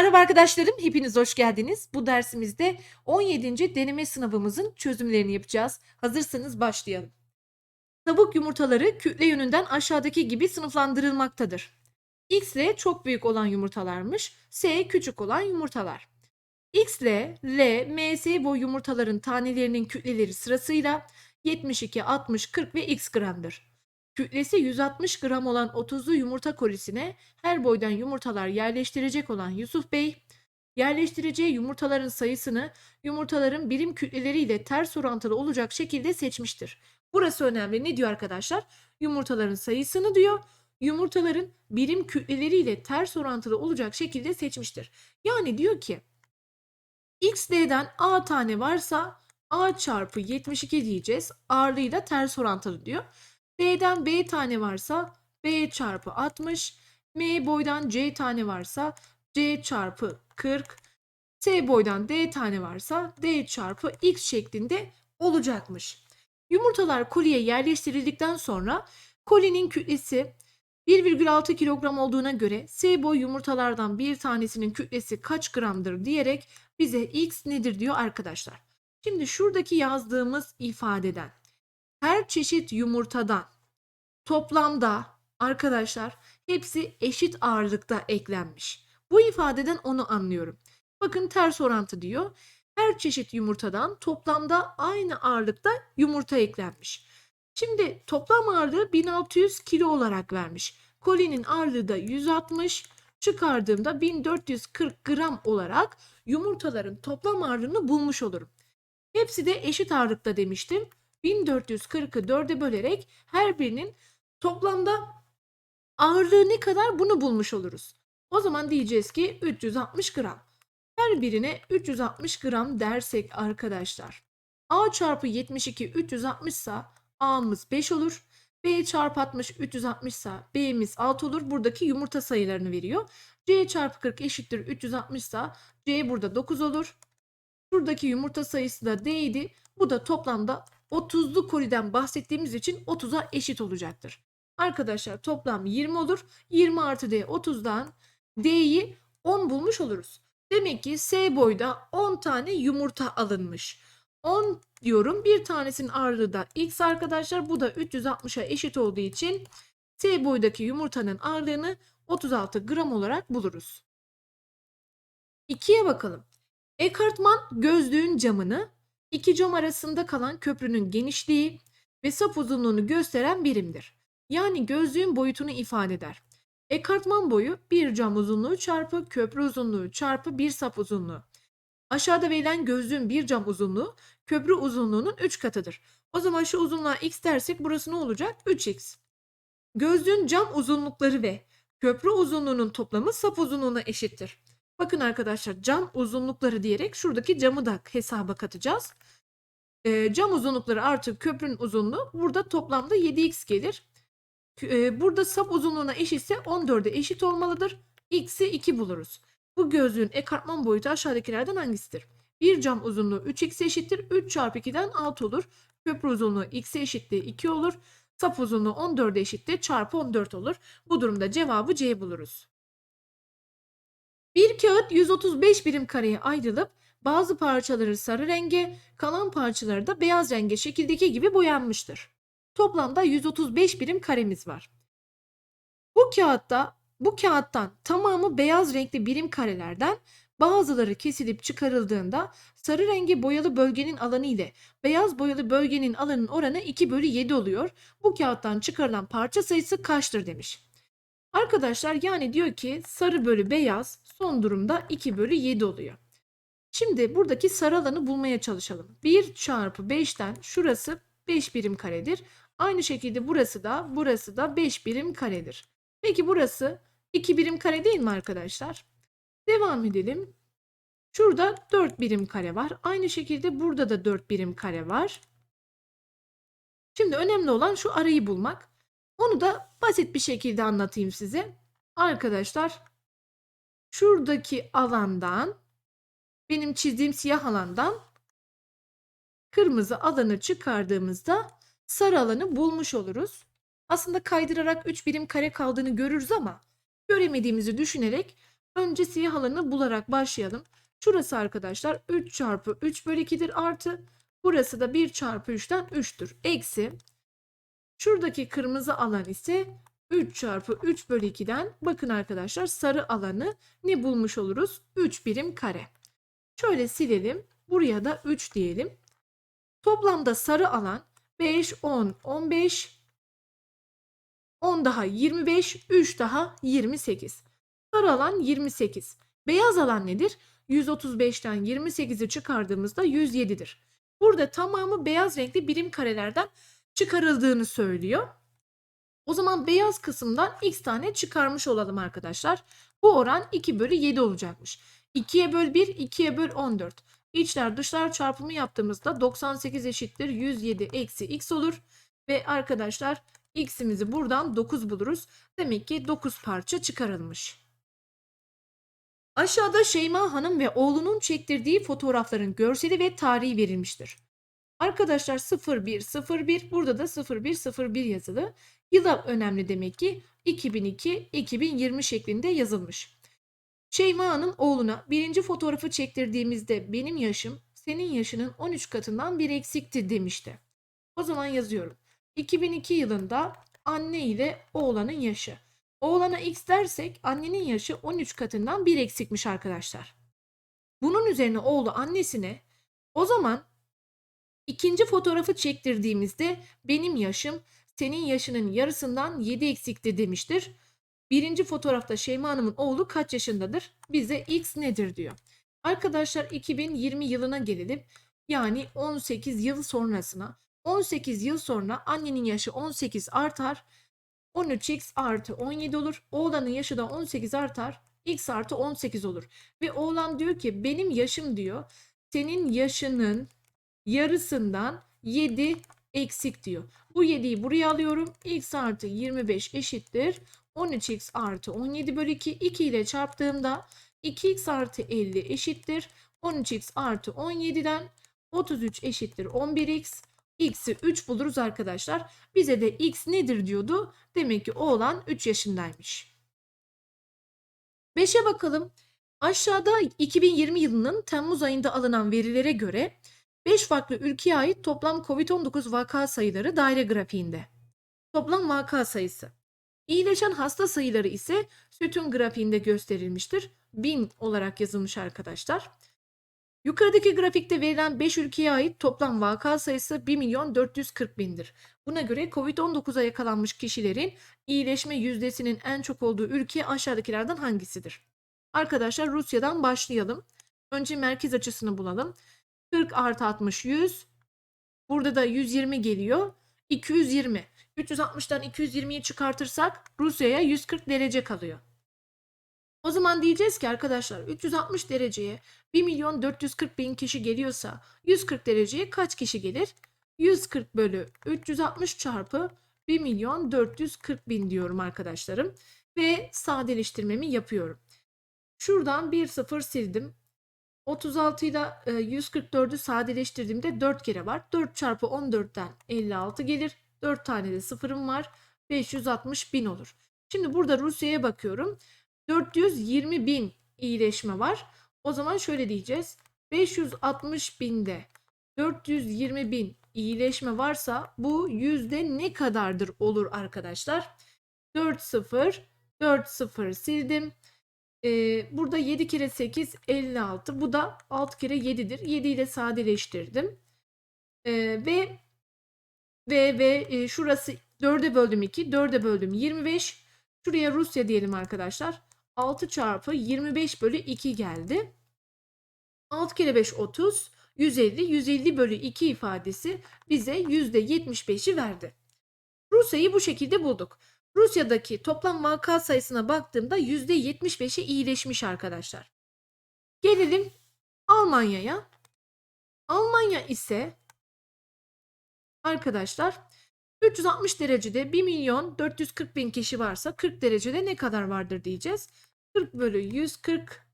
Merhaba arkadaşlarım, hepiniz hoş geldiniz. Bu dersimizde 17. deneme sınavımızın çözümlerini yapacağız. Hazırsanız başlayalım. Tavuk yumurtaları kütle yönünden aşağıdaki gibi sınıflandırılmaktadır. X ile çok büyük olan yumurtalarmış, S küçük olan yumurtalar. X ile L, M, S boy yumurtaların tanelerinin kütleleri sırasıyla 72, 60, 40 ve X gramdır. Kütlesi 160 gram olan 30'lu yumurta kolisine her boydan yumurtalar yerleştirecek olan Yusuf Bey, yerleştireceği yumurtaların sayısını yumurtaların birim kütleleriyle ters orantılı olacak şekilde seçmiştir. Burası önemli. Ne diyor arkadaşlar? Yumurtaların sayısını diyor, yumurtaların birim kütleleriyle ters orantılı olacak şekilde seçmiştir. Yani diyor ki XD'den A tane varsa A çarpı 72 diyeceğiz. Ağırlığıyla ters orantılı diyor. D'den B tane varsa B çarpı 60. M boydan C tane varsa C çarpı 40. S boydan D tane varsa D çarpı X şeklinde olacakmış. Yumurtalar koliye yerleştirildikten sonra kolinin kütlesi 1,6 kilogram olduğuna göre S boy yumurtalardan bir tanesinin kütlesi kaç gramdır diyerek bize X nedir diyor arkadaşlar. Şimdi şuradaki yazdığımız ifadeden her çeşit yumurtadan toplamda arkadaşlar hepsi eşit ağırlıkta eklenmiş. Bu ifadeden onu anlıyorum. Bakın ters orantı diyor. Her çeşit yumurtadan toplamda aynı ağırlıkta yumurta eklenmiş. Şimdi toplam ağırlığı 1600 kilo olarak vermiş. Kolinin ağırlığı da 160, çıkardığımda 1440 gram olarak yumurtaların toplam ağırlığını bulmuş olurum. Hepsi de eşit ağırlıkta demiştim. 1440'ı 4'e bölerek her birinin toplamda ağırlığı ne kadar bunu bulmuş oluruz. O zaman diyeceğiz ki 360 gram. Her birine 360 gram dersek arkadaşlar. A çarpı 72 360 ise A'mız 5 olur. B çarpı 60 360 ise B'miz 6 olur. Buradaki yumurta sayılarını veriyor. C çarpı 40 eşittir 360 ise C burada 9 olur. Şuradaki yumurta sayısı da D idi. Bu da toplamda 30'lu koliden bahsettiğimiz için 30'a eşit olacaktır. Arkadaşlar toplam 20 olur. 20 artı D 30'dan D'yi 10 bulmuş oluruz. Demek ki S boyda 10 tane yumurta alınmış. 10 diyorum. Bir tanesinin ağırlığı da X arkadaşlar. Bu da 360'a eşit olduğu için S boydaki yumurtanın ağırlığını 36 gram olarak buluruz. 2'ye bakalım. Ekartman gözlüğün camını iki cam arasında kalan köprünün genişliği ve sap uzunluğunu gösteren birimdir. Yani gözlüğün boyutunu ifade eder. Ekartman boyu bir cam uzunluğu çarpı köprü uzunluğu çarpı bir sap uzunluğu. Aşağıda verilen gözlüğün bir cam uzunluğu köprü uzunluğunun 3 katıdır. O zaman şu uzunluğa x dersek burası ne olacak? 3x. Gözlüğün cam uzunlukları ve köprü uzunluğunun toplamı sap uzunluğuna eşittir. Bakın arkadaşlar cam uzunlukları diyerek şuradaki camı da hesaba katacağız. Ee, cam uzunlukları artı köprünün uzunluğu burada toplamda 7x gelir. Ee, burada sap uzunluğuna eşitse 14'e eşit olmalıdır. X'i 2 buluruz. Bu gözlüğün ekartman boyutu aşağıdakilerden hangisidir? Bir cam uzunluğu 3x eşittir. 3 çarpı 2'den 6 olur. Köprü uzunluğu x'e eşittir 2 olur. Sap uzunluğu 14'e eşittir. Çarpı 14 olur. Bu durumda cevabı C buluruz. Bir kağıt 135 birim kareye ayrılıp bazı parçaları sarı renge, kalan parçaları da beyaz renge şekildeki gibi boyanmıştır. Toplamda 135 birim karemiz var. Bu kağıtta bu kağıttan tamamı beyaz renkli birim karelerden bazıları kesilip çıkarıldığında sarı rengi boyalı bölgenin alanı ile beyaz boyalı bölgenin alanının oranı 2 bölü 7 oluyor. Bu kağıttan çıkarılan parça sayısı kaçtır demiş. Arkadaşlar yani diyor ki sarı bölü beyaz son durumda 2 bölü 7 oluyor. Şimdi buradaki sarı alanı bulmaya çalışalım. 1 çarpı 5'ten şurası 5 birim karedir. Aynı şekilde burası da burası da 5 birim karedir. Peki burası 2 birim kare değil mi arkadaşlar? Devam edelim. Şurada 4 birim kare var. Aynı şekilde burada da 4 birim kare var. Şimdi önemli olan şu arayı bulmak. Onu da basit bir şekilde anlatayım size. Arkadaşlar şuradaki alandan benim çizdiğim siyah alandan kırmızı alanı çıkardığımızda sarı alanı bulmuş oluruz. Aslında kaydırarak 3 birim kare kaldığını görürüz ama göremediğimizi düşünerek Önce siyah alanı bularak başlayalım. Şurası arkadaşlar 3 çarpı 3 bölü 2'dir artı. Burası da 1 çarpı 3'ten 3'tür. Eksi. Şuradaki kırmızı alan ise 3 çarpı 3 bölü 2'den bakın arkadaşlar sarı alanı ne bulmuş oluruz? 3 birim kare. Şöyle silelim. Buraya da 3 diyelim. Toplamda sarı alan 5, 10, 15, 10 daha 25, 3 daha 28. Sarı alan 28. Beyaz alan nedir? 135'ten 28'i çıkardığımızda 107'dir. Burada tamamı beyaz renkli birim karelerden çıkarıldığını söylüyor. O zaman beyaz kısımdan x tane çıkarmış olalım arkadaşlar. Bu oran 2 bölü 7 olacakmış. 2'ye böl 1, 2'ye böl 14. İçler dışlar çarpımı yaptığımızda 98 eşittir 107 eksi x olur. Ve arkadaşlar x'imizi buradan 9 buluruz. Demek ki 9 parça çıkarılmış. Aşağıda Şeyma Hanım ve oğlunun çektirdiği fotoğrafların görseli ve tarihi verilmiştir. Arkadaşlar 0101 burada da 0101 yazılı. Yıla önemli demek ki 2002-2020 şeklinde yazılmış. Şeyma Hanım oğluna birinci fotoğrafı çektirdiğimizde benim yaşım senin yaşının 13 katından bir eksikti demişti. O zaman yazıyorum. 2002 yılında anne ile oğlanın yaşı. Oğlana x dersek annenin yaşı 13 katından bir eksikmiş arkadaşlar. Bunun üzerine oğlu annesine o zaman ikinci fotoğrafı çektirdiğimizde benim yaşım senin yaşının yarısından 7 eksikti demiştir. Birinci fotoğrafta Şeyma Hanım'ın oğlu kaç yaşındadır? Bize x nedir diyor. Arkadaşlar 2020 yılına gelelim. Yani 18 yıl sonrasına. 18 yıl sonra annenin yaşı 18 artar. 13x artı 17 olur. Oğlanın yaşı da 18 artar. x artı 18 olur. Ve oğlan diyor ki benim yaşım diyor. Senin yaşının yarısından 7 eksik diyor. Bu 7'yi buraya alıyorum. x artı 25 eşittir. 13x artı 17 bölü 2. 2 ile çarptığımda 2x artı 50 eşittir. 13x artı 17'den 33 eşittir 11x. X'i 3 buluruz arkadaşlar. Bize de x nedir diyordu. Demek ki oğlan 3 yaşındaymış. 5'e bakalım. Aşağıda 2020 yılının Temmuz ayında alınan verilere göre 5 farklı ülkeye ait toplam COVID-19 vaka sayıları daire grafiğinde. Toplam vaka sayısı. İyileşen hasta sayıları ise sütun grafiğinde gösterilmiştir. 1000 olarak yazılmış arkadaşlar. Yukarıdaki grafikte verilen 5 ülkeye ait toplam vaka sayısı 1 milyon 440 bindir. Buna göre COVID-19'a yakalanmış kişilerin iyileşme yüzdesinin en çok olduğu ülke aşağıdakilerden hangisidir? Arkadaşlar Rusya'dan başlayalım. Önce merkez açısını bulalım. 40 artı 60 100. Burada da 120 geliyor. 220. 360'dan 220'yi çıkartırsak Rusya'ya 140 derece kalıyor. O zaman diyeceğiz ki arkadaşlar 360 dereceye 1 milyon 440 bin kişi geliyorsa 140 dereceye kaç kişi gelir? 140 bölü 360 çarpı 1 milyon 440 bin diyorum arkadaşlarım. Ve sadeleştirmemi yapıyorum. Şuradan bir sıfır sildim. 36 ile 144'ü sadeleştirdiğimde 4 kere var. 4 çarpı 14'ten 56 gelir. 4 tane de sıfırım var. 560 bin olur. Şimdi burada Rusya'ya bakıyorum. 420 bin iyileşme var. O zaman şöyle diyeceğiz. 560 binde 420 bin iyileşme varsa bu yüzde ne kadardır olur arkadaşlar? 4 0 4 0 sildim. Ee, burada 7 kere 8 56. Bu da 6 kere 7'dir. 7 ile sadeleştirdim. Ee, ve ve ve e, şurası 4'e böldüm 2. 4'e böldüm 25. Şuraya Rusya diyelim arkadaşlar. 6 çarpı 25 bölü 2 geldi. 6 kere 5 30. 150. 150 bölü 2 ifadesi bize %75'i verdi. Rusya'yı bu şekilde bulduk. Rusya'daki toplam vaka sayısına baktığımda %75'i iyileşmiş arkadaşlar. Gelelim Almanya'ya. Almanya ise arkadaşlar 360 derecede 1 milyon 440 bin kişi varsa 40 derecede ne kadar vardır diyeceğiz. 40 bölü 140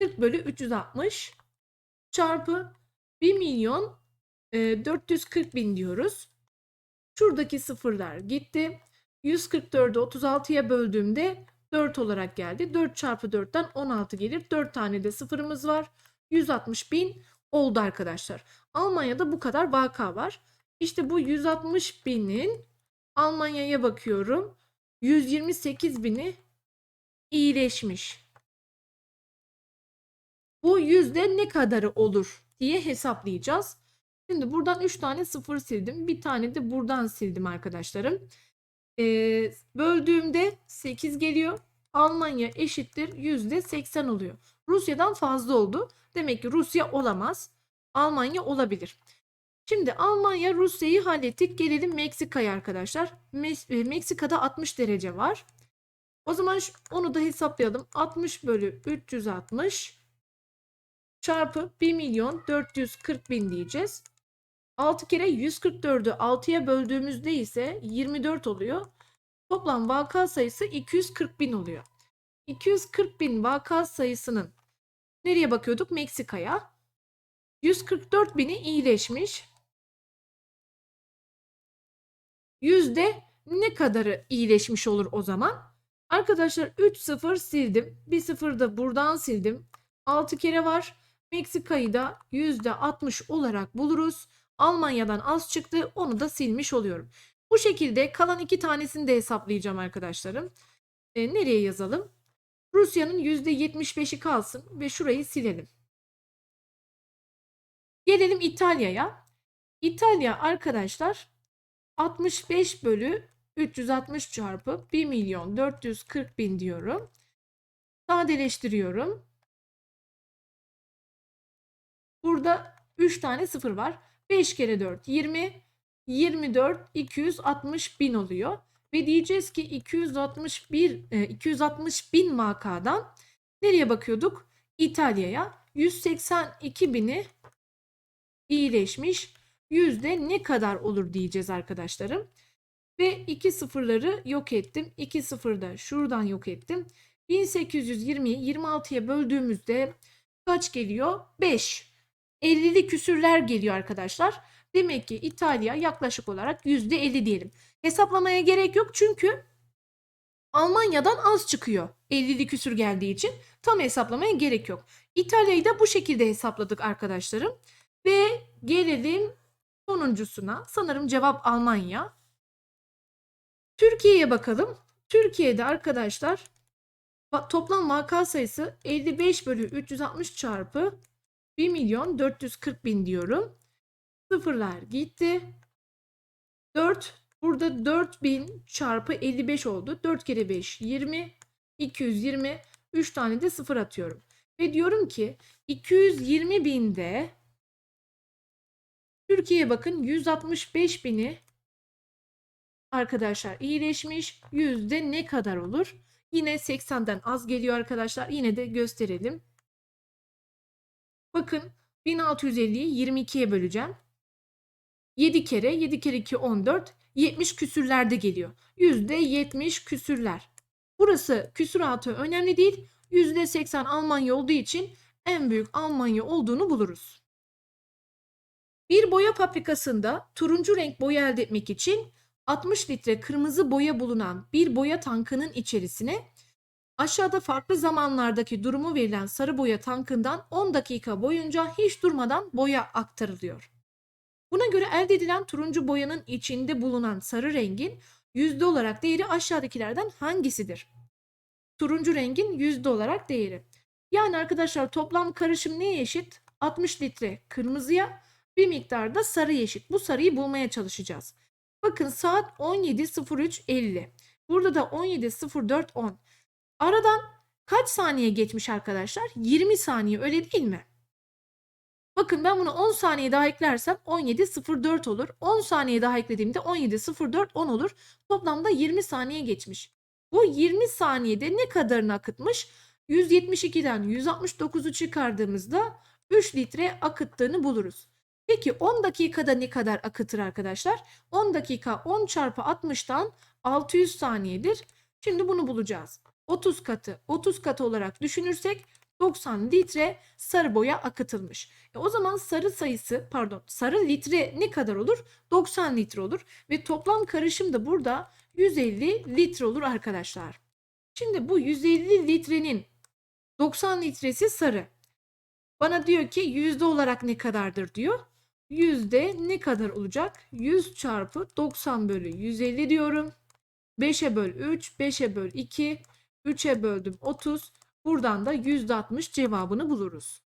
40 bölü 360 çarpı 1 milyon e, 440 bin diyoruz. Şuradaki sıfırlar gitti. 144'ü 36'ya böldüğümde 4 olarak geldi. 4 çarpı 4'ten 16 gelir. 4 tane de sıfırımız var. 160 bin oldu arkadaşlar. Almanya'da bu kadar vaka var. İşte bu 160 binin Almanya'ya bakıyorum. 128 bini iyileşmiş. Bu yüzde ne kadarı olur diye hesaplayacağız. Şimdi buradan 3 tane sıfır sildim. Bir tane de buradan sildim arkadaşlarım. Ee, böldüğümde 8 geliyor. Almanya eşittir yüzde 80 oluyor. Rusya'dan fazla oldu. Demek ki Rusya olamaz. Almanya olabilir. Şimdi Almanya Rusya'yı hallettik. Gelelim Meksika'ya arkadaşlar. E, Meksika'da 60 derece var. O zaman onu da hesaplayalım. 60 bölü 360 çarpı 1 milyon 440 bin diyeceğiz. 6 kere 144'ü 6'ya böldüğümüzde ise 24 oluyor. Toplam vaka sayısı 240 bin oluyor. 240 bin vaka sayısının nereye bakıyorduk? Meksika'ya. 144 bini iyileşmiş. Yüzde ne kadarı iyileşmiş olur o zaman? Arkadaşlar 3 sıfır sildim. 1 sıfır da buradan sildim. 6 kere var. Meksika'yı da %60 olarak buluruz. Almanya'dan az çıktı. Onu da silmiş oluyorum. Bu şekilde kalan iki tanesini de hesaplayacağım arkadaşlarım. E, nereye yazalım? Rusya'nın %75'i kalsın ve şurayı silelim. Gelelim İtalya'ya. İtalya arkadaşlar 65 bölü 360 çarpı 1 milyon 440 bin diyorum. Sadeleştiriyorum. Burada 3 tane sıfır var. 5 kere 4 20. 24 260 bin oluyor. Ve diyeceğiz ki 261 e, 260 bin vakadan nereye bakıyorduk? İtalya'ya 182 bini iyileşmiş. Yüzde ne kadar olur diyeceğiz arkadaşlarım. Ve iki sıfırları yok ettim. 2 sıfır da şuradan yok ettim. 1820'yi 26'ya böldüğümüzde kaç geliyor? 5. 50'li küsürler geliyor arkadaşlar. Demek ki İtalya yaklaşık olarak %50 diyelim. Hesaplamaya gerek yok çünkü Almanya'dan az çıkıyor. 50'li küsür geldiği için tam hesaplamaya gerek yok. İtalya'yı da bu şekilde hesapladık arkadaşlarım. Ve gelelim sonuncusuna. Sanırım cevap Almanya. Türkiye'ye bakalım. Türkiye'de arkadaşlar toplam vaka sayısı 55 bölü 360 çarpı 1 milyon 440 bin diyorum. Sıfırlar gitti. 4 burada 4000 çarpı 55 oldu. 4 kere 5 20 220 3 tane de sıfır atıyorum. Ve diyorum ki 220 binde Türkiye'ye bakın 165 bini arkadaşlar iyileşmiş. Yüzde ne kadar olur? Yine 80'den az geliyor arkadaşlar. Yine de gösterelim. Bakın 1650'yi 22'ye böleceğim. 7 kere 7 kere 2 14 70 küsürlerde geliyor. Yüzde 70 küsürler. Burası küsuratı önemli değil. Yüzde 80 Almanya olduğu için en büyük Almanya olduğunu buluruz. Bir boya fabrikasında turuncu renk boya elde etmek için 60 litre kırmızı boya bulunan bir boya tankının içerisine aşağıda farklı zamanlardaki durumu verilen sarı boya tankından 10 dakika boyunca hiç durmadan boya aktarılıyor. Buna göre elde edilen turuncu boyanın içinde bulunan sarı rengin yüzde olarak değeri aşağıdakilerden hangisidir? Turuncu rengin yüzde olarak değeri. Yani arkadaşlar toplam karışım neye eşit? 60 litre kırmızıya bir miktar da sarı eşit. Bu sarıyı bulmaya çalışacağız. Bakın saat 17.03.50. Burada da 17.04.10. Aradan kaç saniye geçmiş arkadaşlar? 20 saniye öyle değil mi? Bakın ben bunu 10 saniye daha eklersem 17.04 olur. 10 saniye daha eklediğimde 17.04 10 olur. Toplamda 20 saniye geçmiş. Bu 20 saniyede ne kadarını akıtmış? 172'den 169'u çıkardığımızda 3 litre akıttığını buluruz. Peki 10 dakikada ne kadar akıtır arkadaşlar? 10 dakika 10 çarpı 60'tan 600 saniyedir. Şimdi bunu bulacağız. 30 katı 30 katı olarak düşünürsek 90 litre sarı boya akıtılmış. E o zaman sarı sayısı pardon sarı litre ne kadar olur? 90 litre olur ve toplam karışım da burada 150 litre olur arkadaşlar. Şimdi bu 150 litrenin 90 litresi sarı. Bana diyor ki yüzde olarak ne kadardır diyor. Yüzde ne kadar olacak? 100 çarpı 90 bölü 150 diyorum. 5'e böl 3, 5'e böl 2, 3'e böldüm 30. Buradan da yüzde 60 cevabını buluruz.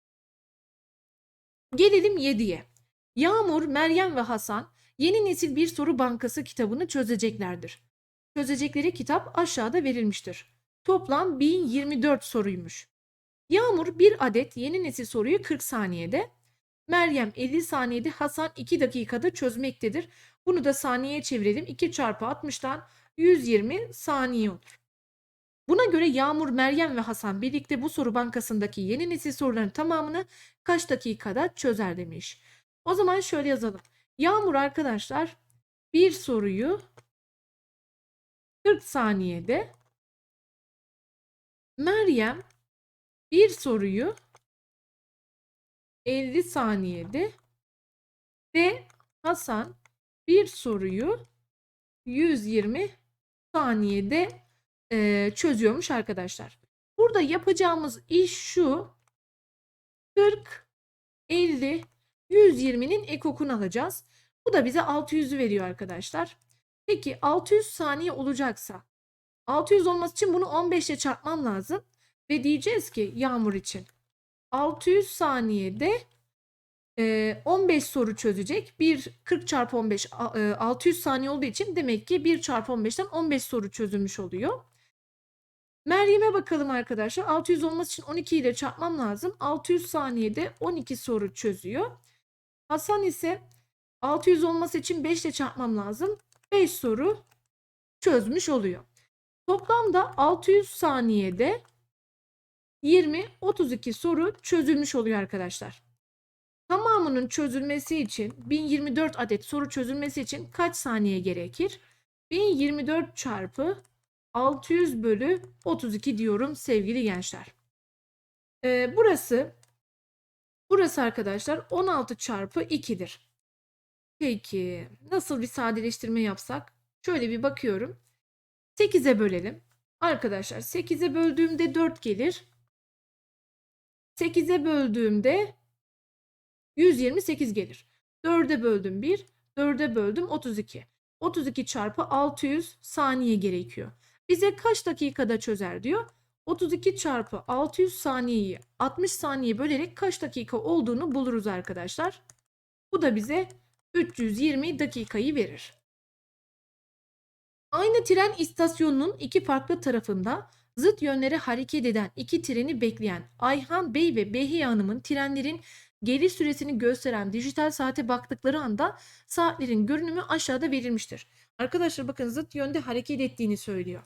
Gelelim 7'ye. Yağmur, Meryem ve Hasan yeni nesil bir soru bankası kitabını çözeceklerdir. Çözecekleri kitap aşağıda verilmiştir. Toplam 1024 soruymuş. Yağmur bir adet yeni nesil soruyu 40 saniyede, Meryem 50 saniyede, Hasan 2 dakikada çözmektedir. Bunu da saniyeye çevirelim. 2 çarpı 60'tan 120 saniye olur. Buna göre Yağmur, Meryem ve Hasan birlikte bu soru bankasındaki yeni nesil soruların tamamını kaç dakikada çözer demiş. O zaman şöyle yazalım. Yağmur arkadaşlar bir soruyu 40 saniyede, Meryem bir soruyu 50 saniyede ve Hasan bir soruyu 120 saniyede e, çözüyormuş arkadaşlar. Burada yapacağımız iş şu. 40, 50, 120'nin ekokunu alacağız. Bu da bize 600'ü veriyor arkadaşlar. Peki 600 saniye olacaksa 600 olması için bunu 15 ile çarpmam lazım. Ve diyeceğiz ki yağmur için 600 saniyede e, 15 soru çözecek. 1 40 çarpı 15 a- e, 600 saniye olduğu için demek ki 1 çarpı 15'ten 15 soru çözülmüş oluyor. Meryem'e bakalım arkadaşlar. 600 olması için 12 ile çarpmam lazım. 600 saniyede 12 soru çözüyor. Hasan ise 600 olması için 5 ile çarpmam lazım. 5 soru çözmüş oluyor. Toplamda 600 saniyede 20 32 soru çözülmüş oluyor arkadaşlar. Tamamının çözülmesi için 1024 adet soru çözülmesi için kaç saniye gerekir? 1024 çarpı 600 bölü 32 diyorum sevgili gençler. Ee, burası burası arkadaşlar 16 çarpı 2'dir. Peki nasıl bir sadeleştirme yapsak? Şöyle bir bakıyorum. 8'e bölelim. Arkadaşlar 8'e böldüğümde 4 gelir. 8'e böldüğümde 128 gelir. 4'e böldüm 1, 4'e böldüm 32. 32 çarpı 600 saniye gerekiyor. Bize kaç dakikada çözer diyor. 32 çarpı 600 saniyeyi 60 saniye bölerek kaç dakika olduğunu buluruz arkadaşlar. Bu da bize 320 dakikayı verir. Aynı tren istasyonunun iki farklı tarafında zıt yönlere hareket eden iki treni bekleyen Ayhan Bey ve Behiye Hanım'ın trenlerin geliş süresini gösteren dijital saate baktıkları anda saatlerin görünümü aşağıda verilmiştir. Arkadaşlar bakın zıt yönde hareket ettiğini söylüyor.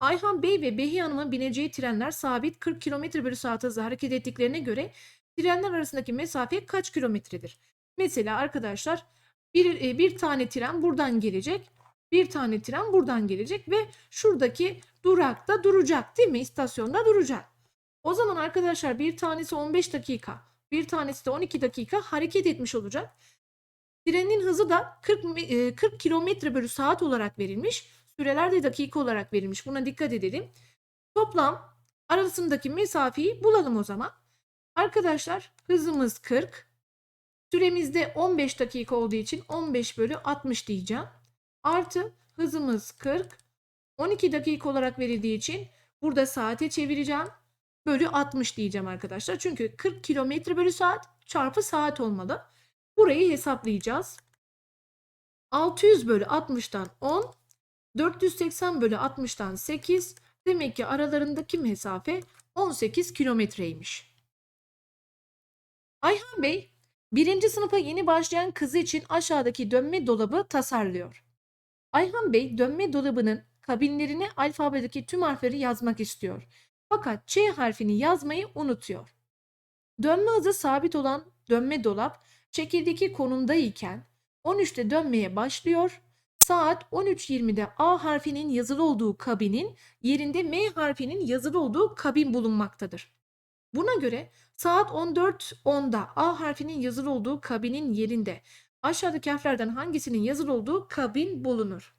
Ayhan Bey ve Behiye Hanım'ın bineceği trenler sabit 40 km bölü saat hızla hareket ettiklerine göre trenler arasındaki mesafe kaç kilometredir? Mesela arkadaşlar bir, e, bir tane tren buradan gelecek. Bir tane tren buradan gelecek ve şuradaki durakta duracak değil mi? İstasyonda duracak. O zaman arkadaşlar bir tanesi 15 dakika, bir tanesi de 12 dakika hareket etmiş olacak. Trenin hızı da 40, me- e, 40 kilometre bölü saat olarak verilmiş. Süreler de dakika olarak verilmiş. Buna dikkat edelim. Toplam arasındaki mesafeyi bulalım o zaman. Arkadaşlar hızımız 40. Süremizde 15 dakika olduğu için 15 bölü 60 diyeceğim. Artı hızımız 40. 12 dakika olarak verildiği için burada saate çevireceğim. Bölü 60 diyeceğim arkadaşlar. Çünkü 40 kilometre bölü saat çarpı saat olmalı. Burayı hesaplayacağız. 600 bölü 60'tan 10. 480 bölü 60'tan 8. Demek ki aralarındaki mesafe 18 kilometreymiş. Ayhan Bey, birinci sınıfa yeni başlayan kızı için aşağıdaki dönme dolabı tasarlıyor. Ayhan Bey dönme dolabının kabinlerine alfabedeki tüm harfleri yazmak istiyor. Fakat Ç harfini yazmayı unutuyor. Dönme hızı sabit olan dönme dolap çekirdeki konumdayken 13'te dönmeye başlıyor. Saat 13.20'de A harfinin yazılı olduğu kabinin yerinde M harfinin yazılı olduğu kabin bulunmaktadır. Buna göre saat 14.10'da A harfinin yazılı olduğu kabinin yerinde aşağıdaki harflerden hangisinin yazılı olduğu kabin bulunur.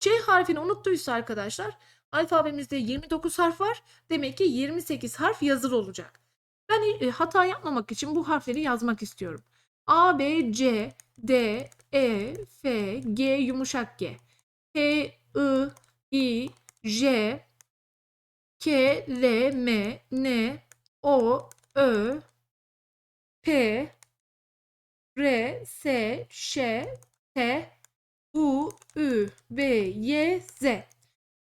C harfini unuttuysa arkadaşlar Alfabemizde 29 harf var. Demek ki 28 harf yazılı olacak. Ben e, hata yapmamak için bu harfleri yazmak istiyorum. A, B, C, D, E, F, G yumuşak G. H, I, I, J, K, L, M, N, O, Ö, P, R, S, Ş, T, U, Ü, V, Y, Z.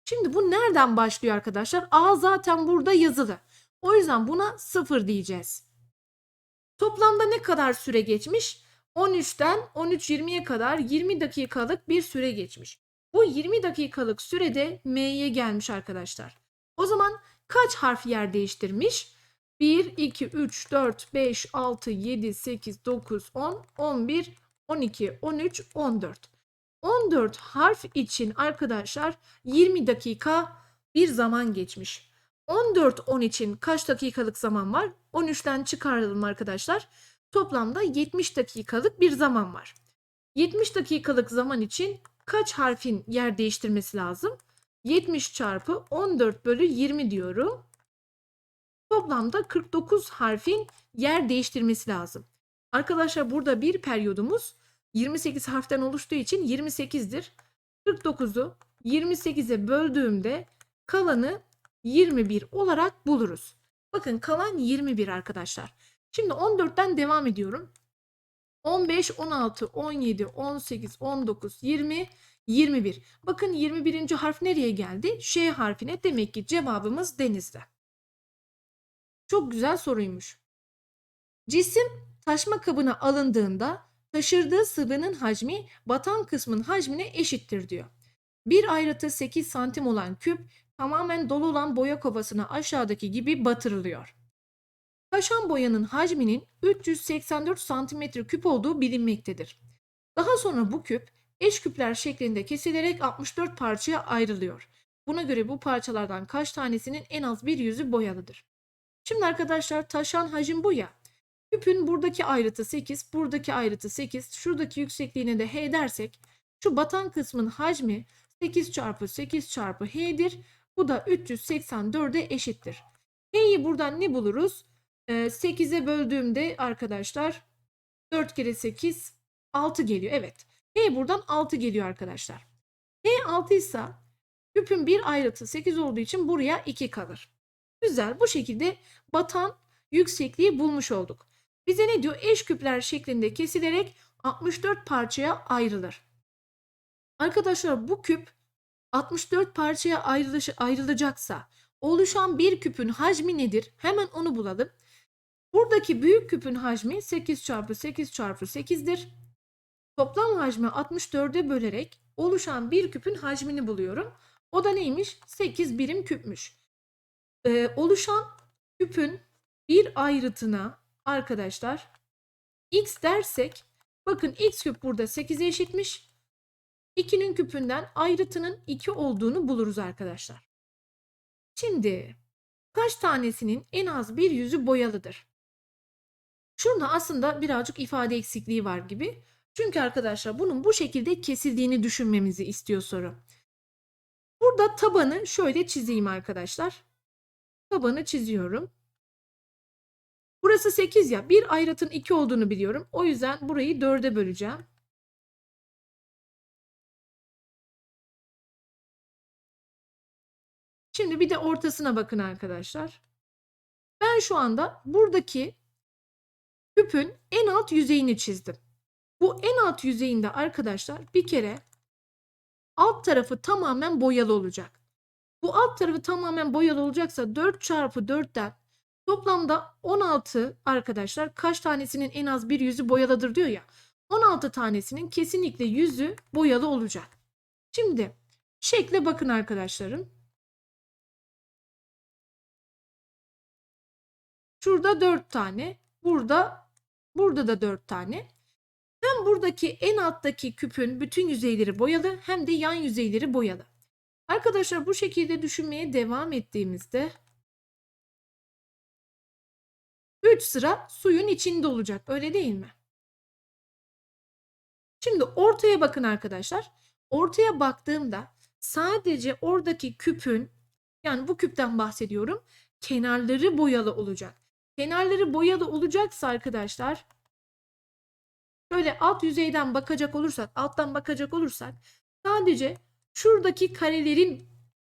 Şimdi bu nereden başlıyor arkadaşlar? A zaten burada yazılı. O yüzden buna 0 diyeceğiz. Toplamda ne kadar süre geçmiş? 13'ten 13.20'ye kadar 20 dakikalık bir süre geçmiş. Bu 20 dakikalık sürede M'ye gelmiş arkadaşlar. O zaman kaç harf yer değiştirmiş? 1, 2, 3, 4, 5, 6, 7, 8, 9, 10, 11, 12, 13, 14. 14 harf için arkadaşlar 20 dakika bir zaman geçmiş. 14 10 için kaç dakikalık zaman var? 13'ten çıkaralım arkadaşlar. Toplamda 70 dakikalık bir zaman var. 70 dakikalık zaman için kaç harfin yer değiştirmesi lazım? 70 çarpı 14 bölü 20 diyorum. Toplamda 49 harfin yer değiştirmesi lazım. Arkadaşlar burada bir periyodumuz 28 harften oluştuğu için 28'dir. 49'u 28'e böldüğümde kalanı 21 olarak buluruz. Bakın kalan 21 arkadaşlar. Şimdi 14'ten devam ediyorum. 15, 16, 17, 18, 19, 20, 21. Bakın 21. harf nereye geldi? Ş harfine. Demek ki cevabımız denizde. Çok güzel soruymuş. Cisim taşma kabına alındığında taşırdığı sıvının hacmi batan kısmın hacmine eşittir diyor. Bir ayrıtı 8 santim olan küp tamamen dolu olan boya kovasına aşağıdaki gibi batırılıyor. Taşan boyanın hacminin 384 santimetre küp olduğu bilinmektedir. Daha sonra bu küp eş küpler şeklinde kesilerek 64 parçaya ayrılıyor. Buna göre bu parçalardan kaç tanesinin en az bir yüzü boyalıdır? Şimdi arkadaşlar taşan hacim bu ya. Küpün buradaki ayrıtı 8, buradaki ayrıtı 8, şuradaki yüksekliğine de h dersek şu batan kısmın hacmi 8 çarpı 8 çarpı h'dir. Bu da 384'e eşittir. H'yi buradan ne buluruz? Ee, 8'e böldüğümde arkadaşlar 4 kere 8 6 geliyor. Evet. H buradan 6 geliyor arkadaşlar. H 6 ise küpün bir ayrıtı 8 olduğu için buraya 2 kalır. Güzel. Bu şekilde batan yüksekliği bulmuş olduk. Bize ne diyor? Eş küpler şeklinde kesilerek 64 parçaya ayrılır. Arkadaşlar bu küp 64 parçaya ayrılış, ayrılacaksa oluşan bir küpün hacmi nedir? Hemen onu bulalım. Buradaki büyük küpün hacmi 8 çarpı 8 çarpı 8'dir. Toplam hacmi 64'e bölerek oluşan bir küpün hacmini buluyorum. O da neymiş? 8 birim küpmüş. Ee, oluşan küpün bir ayrıtına arkadaşlar x dersek bakın x küp burada 8'e eşitmiş. 2'nin küpünden ayrıtının 2 olduğunu buluruz arkadaşlar. Şimdi kaç tanesinin en az bir yüzü boyalıdır? Şurada aslında birazcık ifade eksikliği var gibi. Çünkü arkadaşlar bunun bu şekilde kesildiğini düşünmemizi istiyor soru. Burada tabanı şöyle çizeyim arkadaşlar. Tabanı çiziyorum. Burası 8 ya. Bir ayrıtın 2 olduğunu biliyorum. O yüzden burayı 4'e böleceğim. Şimdi bir de ortasına bakın arkadaşlar. Ben şu anda buradaki küpün en alt yüzeyini çizdim. Bu en alt yüzeyinde arkadaşlar bir kere alt tarafı tamamen boyalı olacak. Bu alt tarafı tamamen boyalı olacaksa 4 çarpı 4'ten toplamda 16 arkadaşlar kaç tanesinin en az bir yüzü boyalıdır diyor ya. 16 tanesinin kesinlikle yüzü boyalı olacak. Şimdi şekle bakın arkadaşlarım. Şurada 4 tane. Burada burada da 4 tane. Hem buradaki en alttaki küpün bütün yüzeyleri boyalı hem de yan yüzeyleri boyalı. Arkadaşlar bu şekilde düşünmeye devam ettiğimizde 3 sıra suyun içinde olacak. Öyle değil mi? Şimdi ortaya bakın arkadaşlar. Ortaya baktığımda sadece oradaki küpün Yani bu küpten bahsediyorum. Kenarları boyalı olacak. Kenarları boyalı olacaksa arkadaşlar şöyle alt yüzeyden bakacak olursak, alttan bakacak olursak sadece şuradaki karelerin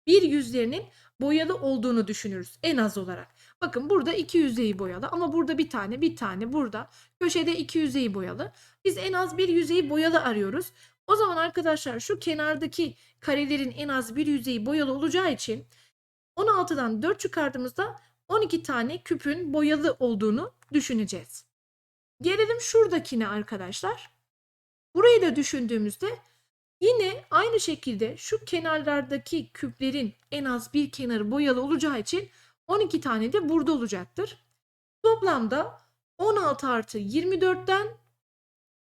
bir yüzlerinin boyalı olduğunu düşünürüz en az olarak. Bakın burada iki yüzeyi boyalı ama burada bir tane, bir tane burada. Köşede iki yüzeyi boyalı. Biz en az bir yüzeyi boyalı arıyoruz. O zaman arkadaşlar şu kenardaki karelerin en az bir yüzeyi boyalı olacağı için 16'dan 4 çıkardığımızda 12 tane küpün boyalı olduğunu düşüneceğiz. Gelelim şuradakine arkadaşlar. Burayı da düşündüğümüzde yine aynı şekilde şu kenarlardaki küplerin en az bir kenarı boyalı olacağı için 12 tane de burada olacaktır. Toplamda 16 artı 24'ten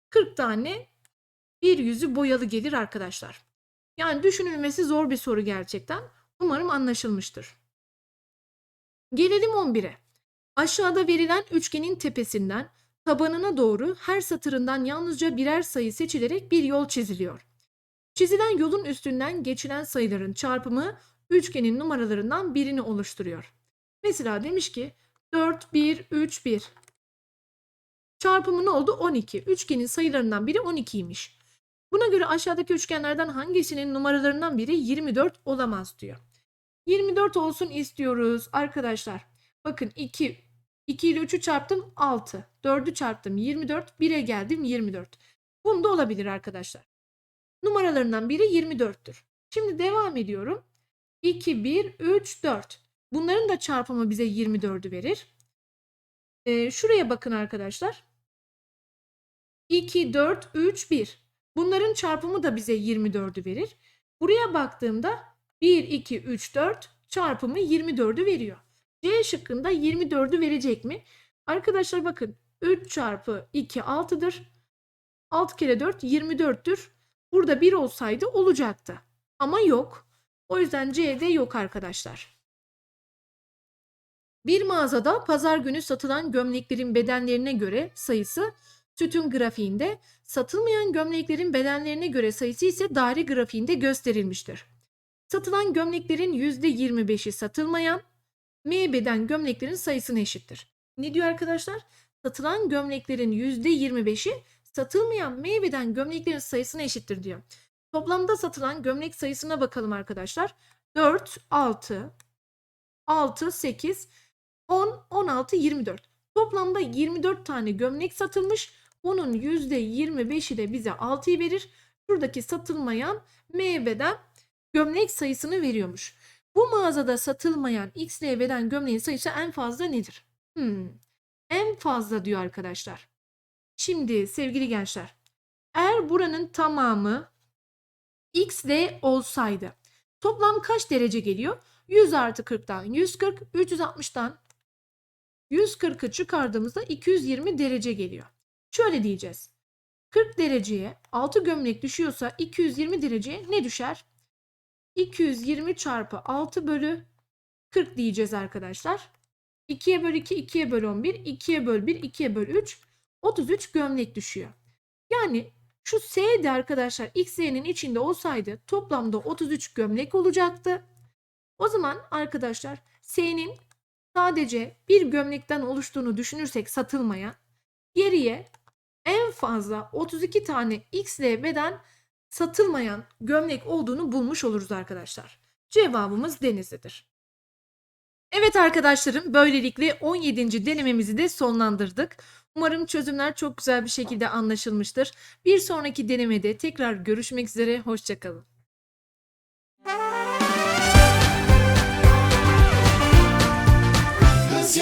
40 tane bir yüzü boyalı gelir arkadaşlar. Yani düşünülmesi zor bir soru gerçekten. Umarım anlaşılmıştır. Gelelim 11'e. Aşağıda verilen üçgenin tepesinden tabanına doğru her satırından yalnızca birer sayı seçilerek bir yol çiziliyor. Çizilen yolun üstünden geçilen sayıların çarpımı üçgenin numaralarından birini oluşturuyor. Mesela demiş ki 4, 1, 3, 1. Çarpımı ne oldu? 12. Üçgenin sayılarından biri 12'ymiş. Buna göre aşağıdaki üçgenlerden hangisinin numaralarından biri 24 olamaz diyor. 24 olsun istiyoruz arkadaşlar. Bakın 2 2 ile 3'ü çarptım 6. 4'ü çarptım 24. 1'e geldim 24. Bunda olabilir arkadaşlar. Numaralarından biri 24'tür. Şimdi devam ediyorum. 2, 1, 3, 4. Bunların da çarpımı bize 24'ü verir. Ee, şuraya bakın arkadaşlar. 2, 4, 3, 1. Bunların çarpımı da bize 24'ü verir. Buraya baktığımda 1, 2, 3, 4 çarpımı 24'ü veriyor. C şıkkında 24'ü verecek mi? Arkadaşlar bakın 3 çarpı 2 6'dır. 6 kere 4 24'tür. Burada 1 olsaydı olacaktı. Ama yok. O yüzden C'de yok arkadaşlar. Bir mağazada pazar günü satılan gömleklerin bedenlerine göre sayısı sütun grafiğinde, satılmayan gömleklerin bedenlerine göre sayısı ise daire grafiğinde gösterilmiştir. Satılan gömleklerin %25'i satılmayan, M beden gömleklerin sayısına eşittir. Ne diyor arkadaşlar? Satılan gömleklerin %25'i satılmayan M beden gömleklerin sayısına eşittir diyor. Toplamda satılan gömlek sayısına bakalım arkadaşlar. 4, 6, 6, 8, 10, 16, 24. Toplamda 24 tane gömlek satılmış. Bunun %25'i de bize 6'yı verir. Şuradaki satılmayan M beden gömlek sayısını veriyormuş. Bu mağazada satılmayan XL beden gömleğin sayısı en fazla nedir? Hmm. En fazla diyor arkadaşlar. Şimdi sevgili gençler. Eğer buranın tamamı XL olsaydı toplam kaç derece geliyor? 100 artı 40'tan 140, 360'tan 140'ı çıkardığımızda 220 derece geliyor. Şöyle diyeceğiz. 40 dereceye 6 gömlek düşüyorsa 220 dereceye ne düşer? 220 çarpı 6 bölü 40 diyeceğiz arkadaşlar. 2'ye böl 2, 2'ye böl 11, 2'ye böl 1, 2'ye böl 3, 33 gömlek düşüyor. Yani şu S de arkadaşlar XY'nin içinde olsaydı toplamda 33 gömlek olacaktı. O zaman arkadaşlar S'nin sadece bir gömlekten oluştuğunu düşünürsek satılmayan geriye en fazla 32 tane XL beden satılmayan gömlek olduğunu bulmuş oluruz arkadaşlar. Cevabımız Denizli'dir. Evet arkadaşlarım böylelikle 17. denememizi de sonlandırdık. Umarım çözümler çok güzel bir şekilde anlaşılmıştır. Bir sonraki denemede tekrar görüşmek üzere, hoşçakalın. Kız